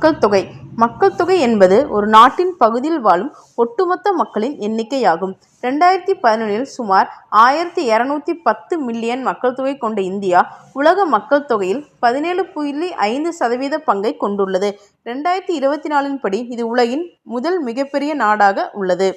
மக்கள் தொகை மக்கள் தொகை என்பது ஒரு நாட்டின் பகுதியில் வாழும் ஒட்டுமொத்த மக்களின் எண்ணிக்கையாகும். ரெண்டாயிரத்தி பதினொன்றில் சுமார் ஆயிரத்தி இரநூத்தி பத்து மில்லியன் மக்கள் தொகை கொண்ட இந்தியா உலக மக்கள் தொகையில் பதினேழு புள்ளி ஐந்து சதவீத பங்கை கொண்டுள்ளது. ரெண்டாயிரத்தி இருபத்தி நாலின் படி இது உலகின் முதல் மிகப்பெரிய நாடாக உள்ளது.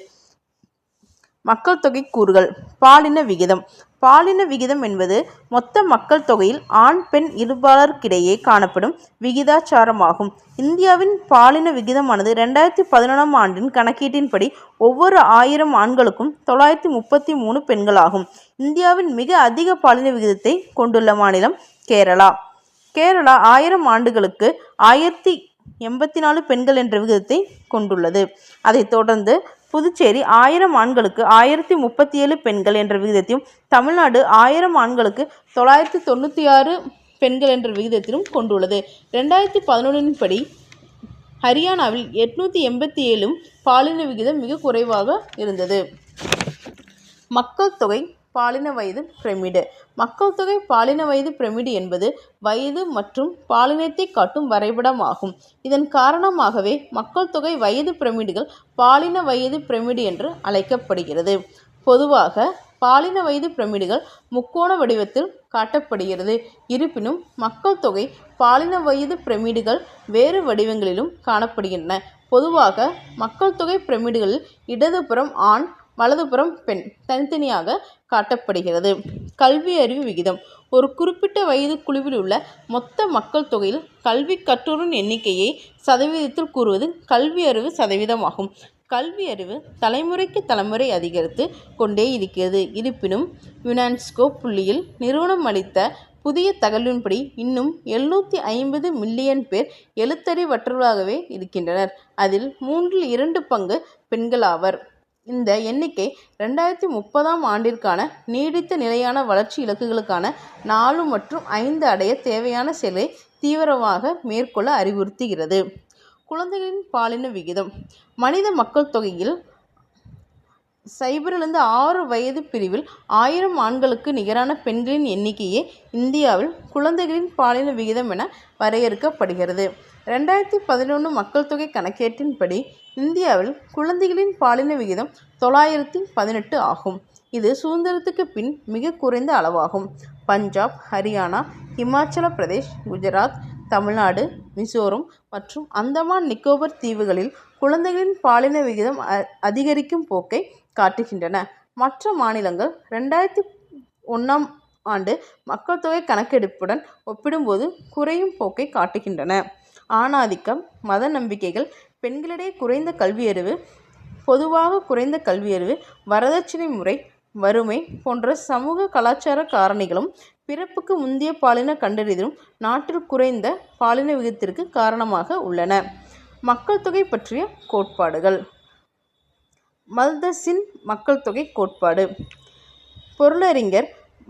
மக்கள் தொகை கூறுகள் பாலின விகிதம் பாலின விகிதம் என்பது மொத்த மக்கள் தொகையில் ஆண் பெண் இருபாலருக்கிடையே காணப்படும் விகிதாச்சாரமாகும் இந்தியாவின் பாலின விகிதமானது ரெண்டாயிரத்தி பதினொன்றாம் ஆண்டின் கணக்கீட்டின்படி ஒவ்வொரு ஆயிரம் ஆண்களுக்கும் தொள்ளாயிரத்தி முப்பத்தி மூணு பெண்களாகும். இந்தியாவின் மிக அதிக பாலின விகிதத்தை கொண்டுள்ள மாநிலம் கேரளா. கேரளா ஆயிரம் ஆண்டுகளுக்கு ஆயிரத்தி எண்பத்தி நாலு பெண்கள் என்ற விகிதத்தை கொண்டுள்ளது. அதைத் தொடர்ந்து புதுச்சேரி ஆயிரம் ஆண்களுக்கு ஆயிரத்தி முப்பத்தி ஏழு பெண்கள் என்ற விகிதத்தையும் தமிழ்நாடு ஆயிரம் ஆண்களுக்கு தொள்ளாயிரத்தி தொண்ணூற்றி ஆறு பெண்கள் என்ற விகிதத்தையும் கொண்டுள்ளது. ரெண்டாயிரத்தி பதினொன்றின் படி ஹரியானாவில் எட்நூற்றி எண்பத்தி ஏழும் பாலின விகிதம் மிக குறைவாக இருந்தது. மக்கள் தொகை பாலின வயது பிரமிடு மக்கள் தொகை பாலின வயது பிரமிடு என்பது வயது மற்றும் பாலினத்தை காட்டும் வரைபடமாகும். இதன் காரணமாகவே மக்கள் தொகை வயது பிரமிடுகள் பாலின வயது பிரமிடு என்று அழைக்கப்படுகிறது. பொதுவாக பாலின வயது பிரமிடுகள் முக்கோண வடிவத்தில் காட்டப்படுகிறது. இருப்பினும் மக்கள் தொகை பாலின வயது பிரமிடுகள் வேறு வடிவங்களிலும் காணப்படுகின்றன. பொதுவாக மக்கள் தொகை பிரமிடுகளில் இடதுபுறம் ஆண் வலதுபுறம் பெண் தனித்தனியாக காட்டப்படுகிறது. கல்வியறிவு விகிதம் ஒரு குறிப்பிட்ட வயது குழுவில் உள்ள மொத்த மக்கள் தொகையில் கல்வி கற்றோரின் எண்ணிக்கையை சதவீதத்தில் கூறுவது கல்வியறிவு சதவீதமாகும். கல்வியறிவு தலைமுறைக்கு தலைமுறை அதிகரித்து கொண்டே இருக்கிறது. இருப்பினும் யுனான்ஸ்கோ புள்ளியில் நிறுவனம் அளித்த புதிய தகவலின்படி இன்னும் எழுநூற்றி ஐம்பது மில்லியன் பேர் எழுத்தறிவற்றவர்களாகவே இருக்கின்றனர். அதில் மூன்றில் இரண்டு பங்கு பெண்களாவர். இந்த எண்ணிக்கை ரெண்டாயிரத்தி முப்பதாம் ஆண்டிற்கான நீடித்த நிலையான வளர்ச்சி இலக்குகளுக்கான நாலு மற்றும் ஐந்து அடைய தேவையான செயலை தீவிரமாக மேற்கொள்ள அறிவுறுத்துகிறது. குழந்தைகளின் பாலின விகிதம் மனித மக்கள் தொகையில் சைபரிலிருந்து ஆறு வயது பிரிவில் ஆயிரம் ஆண்களுக்கு நிகரான பெண்களின் எண்ணிக்கையே இந்தியாவில் குழந்தைகளின் பாலின விகிதம் என வரையறுக்கப்படுகிறது. ரெண்டாயிரத்தி பதினொன்று மக்கள் தொகை கணக்கேட்டின்படி இந்தியாவில் குழந்தைகளின் பாலின விகிதம் தொள்ளாயிரத்தி பதினெட்டு ஆகும். இது சுதந்திரத்துக்கு பின் மிக குறைந்த அளவாகும். பஞ்சாப் ஹரியானா இமாச்சல பிரதேஷ் குஜராத் தமிழ்நாடு மிசோரம் மற்றும் அந்தமான் நிக்கோபர் தீவுகளில் குழந்தைகளின் பாலின விகிதம் அதிகரிக்கும் போக்கை காட்டுகின்றன. மற்ற மாநிலங்கள் ரெண்டாயிரத்தி ஒன்றாம் ஆண்டு மக்கள் தொகை கணக்கெடுப்புடன் ஒப்பிடும்போது குறையும் போக்கை காட்டுகின்றன. ஆணாதிக்கம் மத நம்பிக்கைகள் பெண்களிடையே குறைந்த கல்வியறிவு பொதுவாக குறைந்த கல்வியறிவு வரதட்சணை முறை வறுமை போன்ற சமூக கலாச்சார காரணிகளும் பிறப்புக்கு முந்தைய பாலின கண்டறிதலும் நாட்டில் குறைந்த பாலின விகிதத்திற்கு காரணமாக உள்ளன. மக்கள் தொகை பற்றிய கோட்பாடுகள் மல்தஸின் மக்கள் தொகை கோட்பாடு பொருளறிஞர்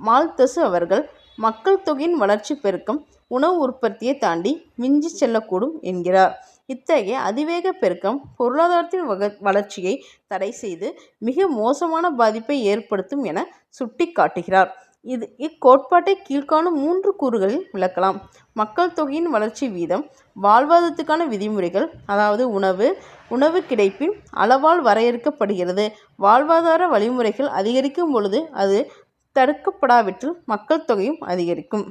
மால்தசு அவர்கள் மக்கள் தொகையின் வளர்ச்சி பெருக்கம் உணவு உற்பத்தியைத் தாண்டி மிஞ்சி செல்லக்கூடும் என்கிறார். இத்தகைய அதிவேக பெருக்கம் பொருளாதாரத்தின் வக வளர்ச்சியை தடை செய்து மிக மோசமான பாதிப்பை ஏற்படுத்தும் என சுட்டி காட்டுகிறார். இது இக்கோட்பாட்டை கீழ்க்காணும் மூன்று கூறுகளில் விளக்கலாம். மக்கள் தொகையின் வளர்ச்சி வீதம் வாழ்வாதாரத்துக்கான விதிமுறைகள் அதாவது உணவு உணவு கிடைப்பின் அளவால் வரையறுக்கப்படுகிறது. வாழ்வாதார வழிமுறைகள் அதிகரிக்கும் பொழுது அது தடுக்கப்படாவிட்டில் மக்கள் தொகையும் அதிகரிக்கும்.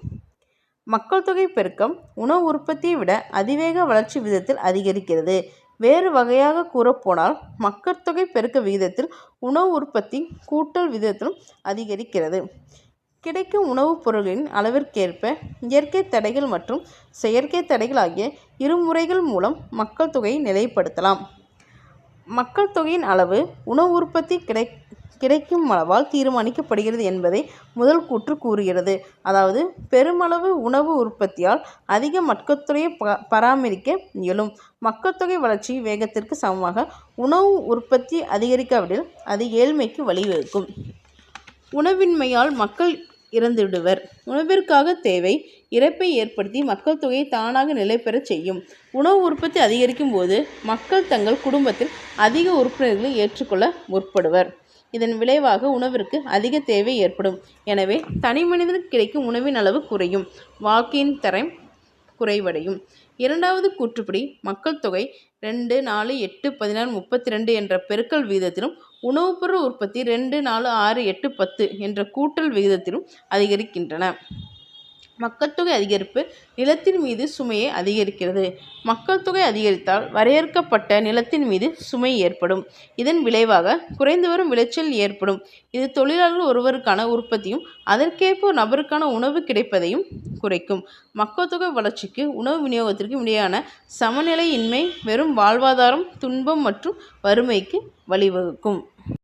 மக்கள் தொகை பெருக்கம் உணவு உற்பத்தியை விட அதிவேக வளர்ச்சி விகிதத்தில் அதிகரிக்கிறது. வேறு வகையாக கூறப்போனால் மக்கள் தொகை பெருக்க விகிதத்தில் உணவு உற்பத்தி கூட்டல் விகிதத்திலும் அதிகரிக்கிறது. கிடைக்கும் உணவுப் பொருள்களின் அளவிற்கேற்ப இயற்கை தடைகள் மற்றும் செயற்கை தடைகள் ஆகிய இரு முறைகள் மூலம் மக்கள் தொகையை நிலைப்படுத்தலாம். மக்கள் தொகையின் அளவு உணவு உற்பத்தி கிடைக் கிடைக்கும் அளவால் தீர்மானிக்கப்படுகிறது என்பதை முதல் கூற்று கூறுகிறது. அதாவது பெருமளவு உணவு உற்பத்தியால் அதிக மக்கட்தொகையை பராமரிக்க இயலும். மக்கள் தொகை வளர்ச்சி வேகத்திற்கு சமமாக உணவு உற்பத்தி அதிகரிக்காவிடில் அது ஏழ்மைக்கு வழிவகுக்கும். உணவின்மையால் மக்கள் இறந்துவிடுவர். உணவிற்காக தேவை இறப்பை ஏற்படுத்தி மக்கள் தொகையை தானாக நிலைபெறச் செய்யும். உணவு உற்பத்தி அதிகரிக்கும் போது மக்கள் தங்கள் குடும்பத்தில் அதிக உறுப்பினர்களை ஏற்றுக்கொள்ள முற்படுவர். இதன் விளைவாக உணவிற்கு அதிக தேவை ஏற்படும். எனவே தனி மனிதனுக்கு கிடைக்கும் உணவின் அளவு குறையும். வாழ்க்கையின் தரம் குறைவடையும். இரண்டாவது கூற்றுப்படி மக்கள் தொகை ரெண்டு நாலு எட்டு பதினாறு முப்பத்தி ரெண்டு என்ற பெருக்கல் விகிதத்திலும் உணவுப்பொருள் உற்பத்தி ரெண்டு நாலு ஆறு எட்டு பத்து என்ற கூட்டல் விகிதத்திலும் அதிகரிக்கின்றன. மக்கள்தொகை அதிகரிப்பு நிலத்தின் மீது சுமையை அதிகரிக்கிறது. மக்கள் தொகை அதிகரித்தால் வரையறுக்கப்பட்ட நிலத்தின் மீது சுமை ஏற்படும். இதன் விளைவாக குறைந்து வரும் விளைச்சல் ஏற்படும். இது தொழிலாளர் ஒருவருக்கான உற்பத்தியும் அதற்கேற்ப நபருக்கான உணவு கிடைப்பதையும் குறைக்கும். மக்கள் தொகை வளர்ச்சிக்கு உணவு விநியோகத்திற்கும் இடையான சமநிலையின்மை வெறும் வாழ்வாதாரம் துன்பம் மற்றும் வறுமைக்கு வழிவகுக்கும்.